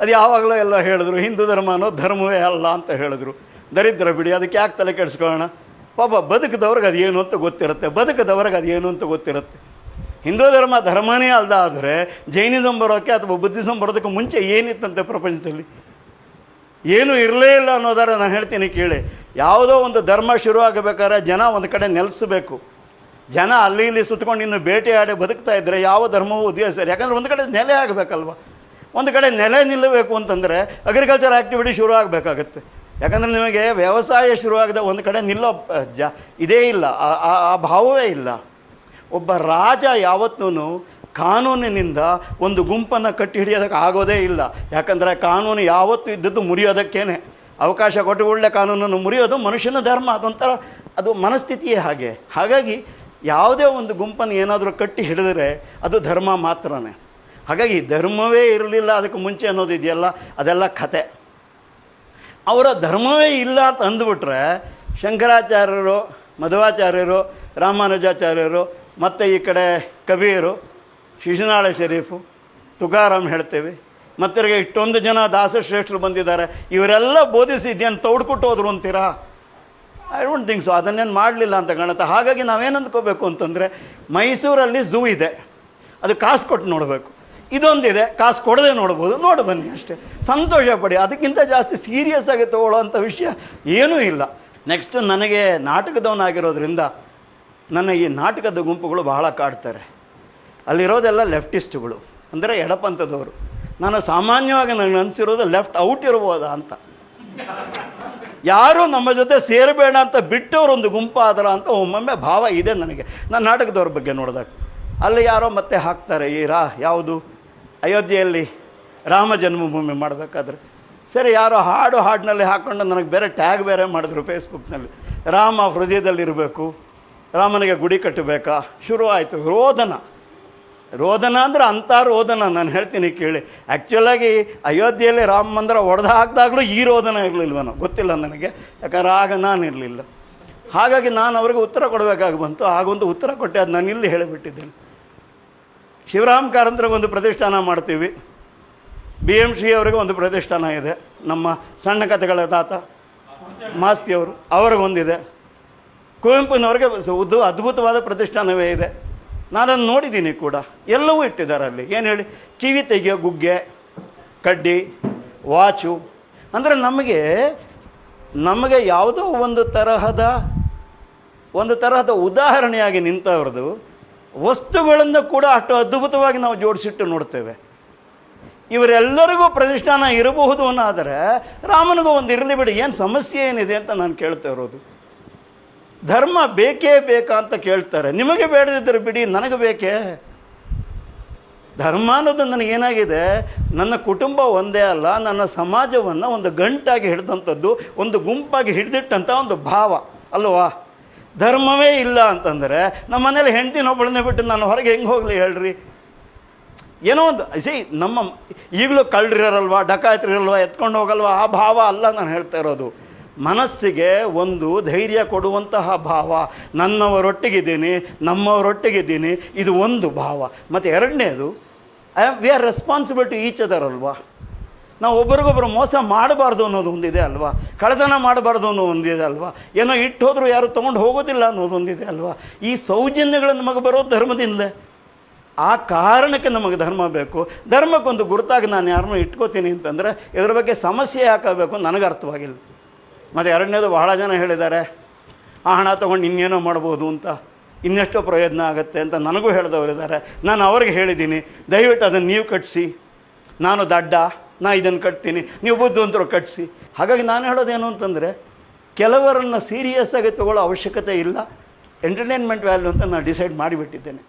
ಅದು ಯಾವಾಗಲೂ ಎಲ್ಲ ಹೇಳಿದ್ರು, ಹಿಂದೂ ಧರ್ಮ ಅನ್ನೋ ಧರ್ಮವೇ ಅಲ್ಲ ಅಂತ ಹೇಳಿದ್ರು. ದರಿದ್ರ ಬಿಡಿ, ಅದಕ್ಕೆ ಯಾಕೆ ತಲೆ ಕೆಡಿಸ್ಕೊಳ್ಳೋಣ? ಪಾಪ ಬದುಕದವ್ರಿಗೆ ಅದು ಏನು ಅಂತ ಗೊತ್ತಿರುತ್ತೆ, ಬದುಕದವ್ರಿಗೆ ಅದು ಏನು ಅಂತ ಗೊತ್ತಿರುತ್ತೆ. ಹಿಂದೂ ಧರ್ಮ ಧರ್ಮನೇ ಅಲ್ದ ಆದರೆ ಜೈನಿಸಂ ಬರೋಕ್ಕೆ ಅಥವಾ ಬುದ್ಧಿಸಂ ಬರೋದಕ್ಕೆ ಮುಂಚೆ ಏನಿತ್ತಂತೆ ಪ್ರಪಂಚದಲ್ಲಿ? ಏನೂ ಇರಲೇ ಇಲ್ಲ ಅನ್ನೋದಾರ ನಾನು ಹೇಳ್ತೀನಿ ಕೇಳಿ. ಯಾವುದೋ ಒಂದು ಧರ್ಮ ಶುರು ಆಗಬೇಕಾದ್ರೆ ಜನ ಒಂದು ಕಡೆ ನೆಲೆಸಬೇಕು. ಜನ ಅಲ್ಲಿ ಇಲ್ಲಿ ಸುತ್ಕೊಂಡು ಇನ್ನು ಬೇಟೆಯಾಡಿ ಬದುಕ್ತಾ ಇದ್ದರೆ ಯಾವ ಧರ್ಮವೂ ಉದ್ದೇಶ ಯಾಕಂದರೆ ಒಂದು ಕಡೆ ನೆಲೆ ಆಗಬೇಕಲ್ವ? ಒಂದು ಕಡೆ ನೆಲೆ ನಿಲ್ಲಬೇಕು ಅಂತಂದರೆ ಅಗ್ರಿಕಲ್ಚರ್ ಆ್ಯಕ್ಟಿವಿಟಿ ಶುರು ಆಗಬೇಕಾಗತ್ತೆ. ಯಾಕಂದರೆ ನಿಮಗೆ ವ್ಯವಸಾಯ ಶುರುವಾಗದೆ ಒಂದು ಕಡೆ ನಿಲ್ಲೋ ಜ, ಇದೇ ಇಲ್ಲ, ಆ- ಭಾವವೇ ಇಲ್ಲ. ಒಬ್ಬ ರಾಜ ಯಾವತ್ತೂ ಕಾನೂನಿನಿಂದ ಒಂದು ಗುಂಪನ್ನು ಕಟ್ಟಿ ಹಿಡಿಯೋದಕ್ಕೆ ಆಗೋದೇ ಇಲ್ಲ. ಯಾಕಂದರೆ ಕಾನೂನು ಯಾವತ್ತೂ ಇದ್ದದ್ದು ಮುರಿಯೋದಕ್ಕೇನೆ. ಅವಕಾಶ ಕೊಟ್ಟು ಒಳ್ಳೆ ಕಾನೂನನ್ನು ಮುರಿಯೋದು ಮನುಷ್ಯನ ಧರ್ಮ, ಅದೊಂಥರ, ಅದು ಮನಸ್ಥಿತಿಯೇ ಹಾಗೆ. ಹಾಗಾಗಿ ಯಾವುದೇ ಒಂದು ಗುಂಪನ್ನು ಏನಾದರೂ ಕಟ್ಟಿ ಹಿಡಿದರೆ ಅದು ಧರ್ಮ ಮಾತ್ರನೇ. ಹಾಗಾಗಿ ಧರ್ಮವೇ ಇರಲಿಲ್ಲ ಅದಕ್ಕೆ ಮುಂಚೆ ಅನ್ನೋದು ಇದೆಯಲ್ಲ? ಅದೆಲ್ಲ ಕತೆ. ಅವರ ಧರ್ಮವೇ ಇಲ್ಲ ಅಂತ ಅಂದ್ಬಿಟ್ರೆ ಶಂಕರಾಚಾರ್ಯರು, ಮಧ್ವಾಚಾರ್ಯರು, ರಾಮಾನುಜಾಚಾರ್ಯರು, ಮತ್ತು ಈ ಕಡೆ ಕಬೀರು, ಶಿಶುನಾಳ ಶರೀಫು, ತುಕಾರಾಮ್ ಹೇಳ್ತೇವೆ, ಮತ್ತಿರ್ಗೆ ಇಷ್ಟೊಂದು ಜನ ದಾಸಶ್ರೇಷ್ಠರು ಬಂದಿದ್ದಾರೆ. ಇವರೆಲ್ಲ ಬೋಧಿಸಿ ಇದೇನು ತೌಡ್ಕೊಟ್ಟು ಹೋದ್ರು ಅಂತೀರಾ? ಐ ಡೋಂಟ್ ಥಿಂಕ್ ಸೊ ಅದನ್ನೇನು ಮಾಡಲಿಲ್ಲ ಅಂತ ಕಾಣುತ್ತೆ ಹಾಗಾಗಿ ನಾವೇನು ಅಂದ್ಕೋಬೇಕು ಅಂತಂದರೆ ಮೈಸೂರಲ್ಲಿ ಝೂ ಇದೆ. ಅದು ಕಾಸು ಕೊಟ್ಟು ನೋಡಬೇಕು. ಇದೊಂದಿದೆ, ಕಾಸು ಕೊಡದೆ ನೋಡ್ಬೋದು. ನೋಡಿ ಬನ್ನಿ ಅಷ್ಟೇ. ಸಂತೋಷ ಪಡಿ. ಅದಕ್ಕಿಂತ ಜಾಸ್ತಿ ಸೀರಿಯಸ್ ಆಗಿ ತೊಗೊಳ್ಳೋವಂಥ ವಿಷಯ ಏನೂ ಇಲ್ಲ. ನೆಕ್ಸ್ಟ್ ನನಗೆ ನಾಟಕದವನಾಗಿರೋದ್ರಿಂದ ನನ್ನ ಈ ನಾಟಕದ ಗುಂಪುಗಳು ಬಹಳ ಕಾಡ್ತಾರೆ. ಅಲ್ಲಿರೋದೆಲ್ಲ ಲೆಫ್ಟಿಸ್ಟ್ಗಳು ಅಂದರೆ ಎಡಪಂಥದವರು. ನಾನು ಸಾಮಾನ್ಯವಾಗಿ ನನಗೆ ಅನಿಸಿರೋದು ಲೆಫ್ಟ್ ಔಟ್ ಇರ್ಬೋದಾ ಅಂತ. ಯಾರೂ ನಮ್ಮ ಜೊತೆ ಸೇರಬೇಡ ಅಂತ ಬಿಟ್ಟವ್ರು ಒಂದು ಗುಂಪಾದ್ರ ಅಂತ ಒಮ್ಮೊಮ್ಮೆ ಭಾವ ಇದೆ ನನಗೆ. ನಾನು ನಾಟಕದವ್ರ ಬಗ್ಗೆ ನೋಡಿದಾಗ. ಅಲ್ಲಿ ಯಾರೋ ಮತ್ತೆ ಹಾಕ್ತಾರೆ ಈ ರಾ, ಯಾವುದು? ಅಯೋಧ್ಯೆಯಲ್ಲಿ ರಾಮ ಜನ್ಮಭೂಮಿ ಮಾಡಬೇಕಾದ್ರೆ. ಸರಿ, ಯಾರೋ ಹಾಡು ಹಾಡಿನಲ್ಲಿ ಹಾಕ್ಕೊಂಡು ನನಗೆ ಬೇರೆ ಟ್ಯಾಗ್ ಬೇರೆ ಮಾಡಿದ್ರು ಫೇಸ್ಬುಕ್ನಲ್ಲಿ. ರಾಮ ಹೃದಯದಲ್ಲಿರಬೇಕು, ರಾಮನಿಗೆ ಗುಡಿ ಕಟ್ಟಬೇಕಾ? ಶುರು ಆಯಿತು. ರೋದನ. ರೋದನ ಅಂದ್ರೆ ಅಂಥ ರೋದನ ನಾನು ಹೇಳ್ತೀನಿ ಕೇಳಿ. ಆ್ಯಕ್ಚುಲಾಗಿ ಅಯೋಧ್ಯೆಯಲ್ಲಿ ರಾಮ ಮಂದಿರ ಒಡೆದು ಹಾಕಿದಾಗಲೂ ಈ ರೋದನ ಇರಲಿಲ್ವನೋ? ಗೊತ್ತಿಲ್ಲ ನನಗೆ. ಯಾಕಂದ್ರೆ ಆಗ ನಾನು ಇರಲಿಲ್ಲ. ಹಾಗಾಗಿ ನಾನು ಅವ್ರಿಗೆ ಉತ್ತರ ಕೊಡಬೇಕಾಗಿ ಬಂತು. ಆಗೊಂದು ಉತ್ತರ ಕೊಟ್ಟೆ, ಅದು ನಾನು ಇಲ್ಲಿ ಹೇಳಿಬಿಟ್ಟಿದ್ದೇನೆ. ಶಿವರಾಮ್ ಕಾರಂತರಿಗೆ ಒಂದು ಪ್ರತಿಷ್ಠಾನ ಮಾಡ್ತೀವಿ. ಬಿ ಎಂ ಶ್ರೀ ಅವರಿಗೆ ಒಂದು ಪ್ರತಿಷ್ಠಾನ ಇದೆ. ನಮ್ಮ ಸಣ್ಣ ಕಥೆಗಳ ತಾತ ಮಾಸ್ತಿಯವರು ಅವ್ರಿಗೊಂದಿದೆ ಕುವೆಂಪುನವ್ರಿಗೆ ಉದ್ದು ಅದ್ಭುತವಾದ ಪ್ರತಿಷ್ಠಾನವೇ ಇದೆ. ನಾನನ್ನು ನೋಡಿದ್ದೀನಿ ಕೂಡ. ಎಲ್ಲವೂ ಇಟ್ಟಿದ್ದಾರೆ ಅಲ್ಲಿ. ಏನು ಹೇಳಿ? ಕಿವಿ ತೆಗೆಯೋ ಗುಗ್ಗೆ, ಕಡ್ಡಿ, ವಾಚು. ಅಂದರೆ ನಮಗೆ ನಮಗೆ ಯಾವುದೋ ಒಂದು ತರಹದ ಒಂದು ತರಹದ ಉದಾಹರಣೆಯಾಗಿ ನಿಂತವ್ರದ್ದು ವಸ್ತುಗಳನ್ನು ಕೂಡ ಅಷ್ಟು ಅದ್ಭುತವಾಗಿ ನಾವು ಜೋಡಿಸಿಟ್ಟು ನೋಡ್ತೇವೆ. ಇವರೆಲ್ಲರಿಗೂ ಪ್ರತಿಷ್ಠಾನ ಇರಬಹುದು ಅನ್ನಾದರೆ ರಾಮನಿಗೂ ಒಂದು ಇರಲಿ ಬಿಡಿ, ಏನು ಸಮಸ್ಯೆ ಏನಿದೆ ಅಂತ ನಾನು ಕೇಳ್ತಾ ಇರೋದು. ಧರ್ಮ ಬೇಕೇ ಬೇಕಾ ಅಂತ ಕೇಳ್ತಾರೆ. ನಿಮಗೆ ಬೇಡದಿದ್ದರೆ ಬಿಡಿ, ನನಗೆ ಬೇಕೇ? ಧರ್ಮ ಅನ್ನೋದು ನನಗೇನಾಗಿದೆ ನನ್ನ ಕುಟುಂಬ ಒಂದೇ ಅಲ್ಲ, ನನ್ನ ಸಮಾಜವನ್ನು ಒಂದು ಗಂಟಾಗಿ ಹಿಡಿದಂಥದ್ದು, ಒಂದು ಗುಂಪಾಗಿ ಹಿಡಿದಿಟ್ಟಂಥ ಒಂದು ಭಾವ, ಅಲ್ವಾ? ಧರ್ಮವೇ ಇಲ್ಲ ಅಂತಂದರೆ ನಮ್ಮ ಮನೇಲಿ ಹೆಂಡತಿನೊಬ್ಬಳನ್ನೇ ಬಿಟ್ಟು ನಾನು ಹೊರಗೆ ಹೆಂಗೆ ಹೋಗಲಿ ಹೇಳ್ರಿ? ಏನೋ ಒಂದು ಸಿ ನಮ್ಮ ಈಗಲೂ ಕಳ್ಳರಿರಲ್ವಾ, ಡಕಾಯತರಿರಲ್ವಾ, ಎತ್ಕೊಂಡು ಹೋಗಲ್ವಾ, ಆ ಭಾವ ಅಲ್ಲ ನಾನು ಹೇಳ್ತಾ ಇರೋದು. ಮನಸ್ಸಿಗೆ ಒಂದು ಧೈರ್ಯ ಕೊಡುವಂತಹ ಭಾವ, ನನ್ನವರೊಟ್ಟಿಗಿದ್ದೀನಿ, ನಮ್ಮವರೊಟ್ಟಿಗಿದ್ದೀನಿ, ಇದು ಒಂದು ಭಾವ. ಮತ್ತು ಎರಡನೇದು I am we are responsible to each other ಅಲ್ವಾ? ನಾವು ಒಬ್ರಿಗೊಬ್ರು ಮೋಸ ಮಾಡಬಾರ್ದು ಅನ್ನೋದು ಒಂದಿದೆ ಅಲ್ವಾ? ಕಳ್ಳತನ ಮಾಡಬಾರ್ದು ಅನ್ನೋ ಒಂದಿದೆ ಅಲ್ವಾ? ಏನೋ ಇಟ್ಟು ಹೋದರೂ ಯಾರು ತೊಗೊಂಡು ಹೋಗೋದಿಲ್ಲ ಅನ್ನೋದು ಒಂದಿದೆ ಅಲ್ವಾ? ಈ ಸೌಜನ್ಯಗಳು ನಮಗೆ ಬರೋ ಧರ್ಮದಿಂದಲೇ. ಆ ಕಾರಣಕ್ಕೆ ನಮಗೆ ಧರ್ಮ ಬೇಕು. ಧರ್ಮಕ್ಕೊಂದು ಗುರುತಾಗಿ ನಾನು ಯಾರನ್ನೂ ಇಟ್ಕೋತೀನಿ ಅಂತಂದರೆ ಇದ್ರ ಬಗ್ಗೆ ಸಮಸ್ಯೆ ಹಾಕಬೇಕು ನನಗೆ ಅರ್ಥವಾಗಿಲ್ಲ. ಮತ್ತು ಎರಡನೇದು ಬಹಳ ಜನ ಹೇಳಿದ್ದಾರೆ, ಆ ಹಣ ತೊಗೊಂಡು ಇನ್ನೇನೋ ಮಾಡ್ಬೋದು ಅಂತ. ಇನ್ನೆಷ್ಟೋ ಪ್ರಯೋಜನ ಆಗುತ್ತೆ ಅಂತ ನನಗೂ ಹೇಳಿದವರಿದ್ದಾರೆ. ನಾನು ಅವ್ರಿಗೆ ಹೇಳಿದ್ದೀನಿ, ದಯವಿಟ್ಟು ಅದನ್ನು ನೀವು ಕಟ್ಟಿಸಿ ನಾನು ದಡ್ಡ. ನಾ ಇದನ್ನು ಕಟ್ತೀನಿ, ನೀವು ಬುದ್ಧಿವಂತರು ಕಟ್ಟಿಸಿ ಹಾಗಾಗಿ ನಾನು ಹೇಳೋದೇನು ಅಂತಂದರೆ, ಕೆಲವರನ್ನು ಸೀರಿಯಸ್ ಆಗಿ ತಗೊಳ್ಳೋ ಅವಶ್ಯಕತೆ ಇಲ್ಲ. ಎಂಟರ್ಟೈನ್ಮೆಂಟ್ ವ್ಯಾಲ್ಯೂ ಅಂತ ನಾನು ಡಿಸೈಡ್ ಮಾಡಿಬಿಟ್ಟಿದ್ದೇನೆ.